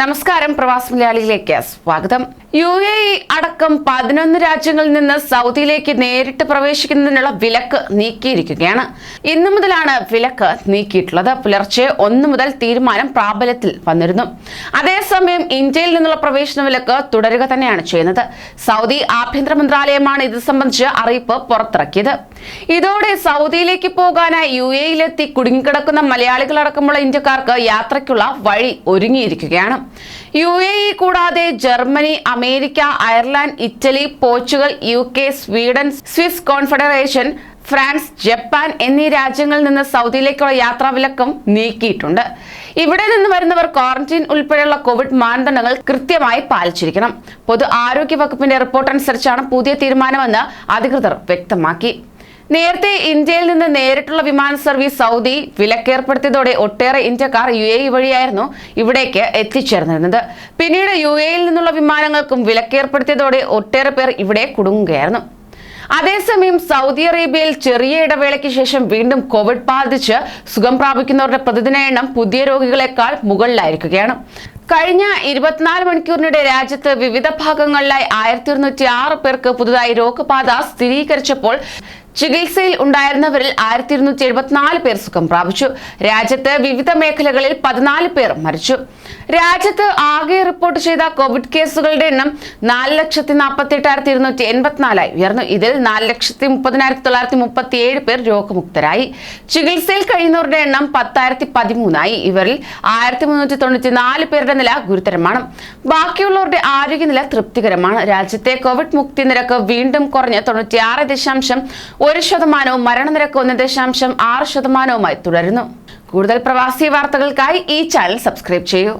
നമസ്കാരം പ്രവാസ് മലയാളിയിലേക്ക് സ്വാഗതം. U A അടക്കം പതിനൊന്ന് രാജ്യങ്ങളിൽ നിന്ന് സൗദിയിലേക്ക് നേരിട്ട് പ്രവേശിക്കുന്നതിനുള്ള വിലക്ക് നീക്കിയിരിക്കുകയാണ്. ഇന്നു മുതലാണ് വിലക്ക് നീക്കിയിട്ടുള്ളത്. പുലർച്ചെ ഒന്ന് മുതൽ തീരുമാനം പ്രാബല്യത്തിൽ വന്നിരുന്നു. അതേസമയം ഇന്ത്യയിൽ നിന്നുള്ള പ്രവേശന വിലക്ക് തുടരുക തന്നെയാണ് ചെയ്യുന്നത്. സൗദി ആഭ്യന്തര മന്ത്രാലയമാണ് ഇത് സംബന്ധിച്ച് അറിയിപ്പ് പുറത്തിറക്കിയത്. ഇതോടെ സൗദിയിലേക്ക് പോകാനായി യു എയിലെത്തി കുടുങ്ങിക്കിടക്കുന്ന മലയാളികളടക്കമുള്ള ഇന്ത്യക്കാർക്ക് യാത്രയ്ക്കുള്ള വഴി ഒരുങ്ങിയിരിക്കുകയാണ്. യു എ ഇ കൂടാതെ Germany America Ireland Italy Portugal U K Sweden Swiss confederation France Japan എന്നീ രാജ്യങ്ങളിൽ നിന്ന് സൗദിയിലേക്കുള്ള യാത്രാ വിലക്കും നീക്കിയിട്ടുണ്ട്. ഇവിടെ നിന്ന് വരുന്നവർ ക്വാറന്റീൻ ഉൾപ്പെടെയുള്ള കോവിഡ് മാനദണ്ഡങ്ങൾ കൃത്യമായി പാലിച്ചിരിക്കണം. പൊതു ആരോഗ്യ വകുപ്പിന്റെ റിപ്പോർട്ട് അനുസരിച്ചാണ് പുതിയ തീരുമാനമെന്ന് അധികൃതർ വ്യക്തമാക്കി. നേരത്തെ ഇന്ത്യയിൽ നിന്ന് നേരിട്ടുള്ള വിമാന സർവീസ് സൗദി വിലക്കേർപ്പെടുത്തിയതോടെ ഒട്ടേറെ ഇന്ത്യക്കാർ യു എ വഴിയായിരുന്നു ഇവിടേക്ക് എത്തിച്ചേർന്നിരുന്നത്. പിന്നീട് യു എയിൽ നിന്നുള്ള വിമാനങ്ങൾക്കും വിലക്കേർപ്പെടുത്തിയതോടെ ഒട്ടേറെ പേർ ഇവിടെ കുടുങ്ങുകയായിരുന്നു. അതേസമയം സൗദി അറേബ്യയിൽ ചെറിയ ഇടവേളയ്ക്ക് ശേഷം വീണ്ടും കോവിഡ് ബാധിച്ച് സുഖം പ്രാപിക്കുന്നവരുടെ പ്രതിദിന എണ്ണം പുതിയ രോഗികളെക്കാൾ മുകളിലായിരിക്കുകയാണ്. കഴിഞ്ഞ ഇരുപത്തിനാല് മണിക്കൂറിനിടെ രാജ്യത്ത് വിവിധ ഭാഗങ്ങളിലായി ആയിരത്തി ഒരുന്നൂറ്റി ആറ് പേർക്ക് പുതുതായി രോഗബാധ സ്ഥിരീകരിച്ചപ്പോൾ ചികിത്സയിൽ ഉണ്ടായിരുന്നവരിൽ ആയിരത്തി ഇരുന്നൂറ്റി എഴുപത്തിനാല് പേർ സുഖം പ്രാപിച്ചു. രാജ്യത്ത് വിവിധ മേഖലകളിൽ പതിനാല് പേർ മരിച്ചു. രാജ്യത്ത് ആകെ റിപ്പോർട്ട് ചെയ്ത കോവിഡ് കേസുകളുടെ എണ്ണം നാല് ലക്ഷത്തി നാൽപ്പത്തി എട്ടായിരത്തി ഇരുന്നൂറ്റി എൺപത്തിനാലായി ഉയർന്നു. ഇതിൽ നാല് ലക്ഷത്തി മുപ്പതിനായിരത്തി തൊള്ളായിരത്തി മുപ്പത്തി ഏഴ് പേർ രോഗമുക്തരായി. ചികിത്സയിൽ കഴിയുന്നവരുടെ എണ്ണം പത്തായിരത്തി പതിമൂന്നായി ഇവരിൽ ആയിരത്തി മുന്നൂറ്റി തൊണ്ണൂറ്റി നാല് പേരുടെ നില ഗുരുതരമാണ്. ബാക്കിയുള്ളവരുടെ ആരോഗ്യനില തൃപ്തികരമാണ്. രാജ്യത്തെ കോവിഡ് മുക്തി നിരക്ക് വീണ്ടും കുറഞ്ഞ് തൊണ്ണൂറ്റിയാറ് ദശാംശം ഒരു ശതമാനവും മരണനിരക്ക് ഒന്ന് ദശാംശം ആറ് ശതമാനവുമായി തുടരുന്നു. കൂടുതൽ പ്രവാസി വാർത്തകൾക്കായി ഈ ചാനൽ സബ്സ്ക്രൈബ് ചെയ്യൂ.